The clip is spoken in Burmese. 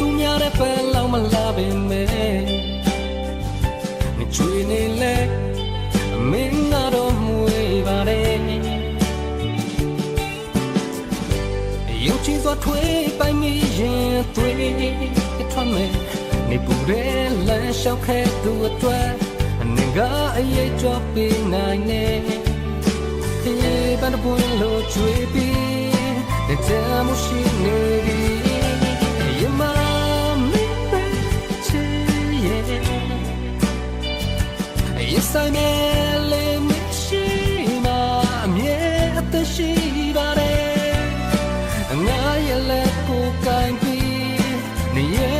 စူးများတဲ့ပန်းလောက်မလာပင်မဲ့မချွေနေလဲမင်းကတော့မွေပါတယ်ရုပ်ချစွာထွေးပိုင်မီရင်သွေးထွက်မယ်နေပူတဲ့လမ်းလျှောက်ခဲ့သူအတွက်နေကအရေးကြောပေးနိုင်နေဒီဘန်ပွင့်လို့ချွေးပြီးတဲ့မရှိနေပြီ yeah. Yes, I'm a limishima, yeah, the shiba. ငါရဲ့လက်ကိုကင်ပြီးနေရ